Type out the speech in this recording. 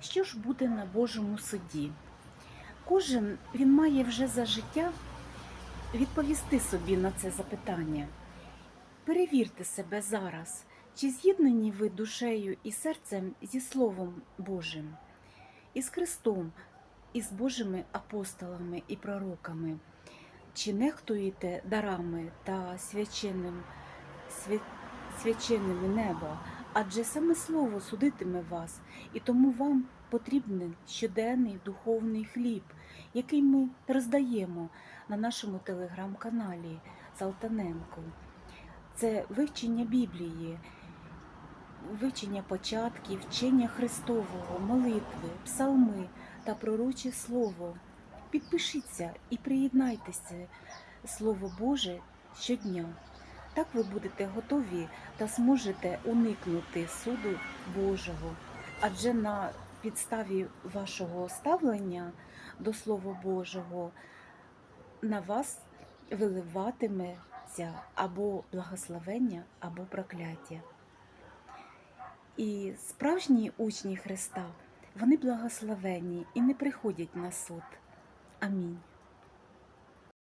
Що ж буде на Божому суді? Кожен він має вже за життя відповісти собі на це запитання. Перевірте себе зараз, чи з'єднані ви душею і серцем зі Словом Божим, із Христом, із Божими апостолами і пророками, чи нехтуєте дарами та свяченим, свя- свяченими неба, адже саме Слово судитиме вас, і тому вам потрібен щоденний духовний хліб, який ми роздаємо на нашому телеграм-каналі Салтаненко. Це вивчення Біблії, вивчення початків, вчення Христового, молитви, псалми та пророче слово. Підпишіться і приєднайтеся Слово Боже щодня. Так ви будете готові та зможете уникнути суду Божого. Адже на підставі вашого ставлення до Слова Божого на вас виливатиметься або благословення, або прокляття. І справжні учні Христа, вони благословенні і не приходять на суд. Амінь.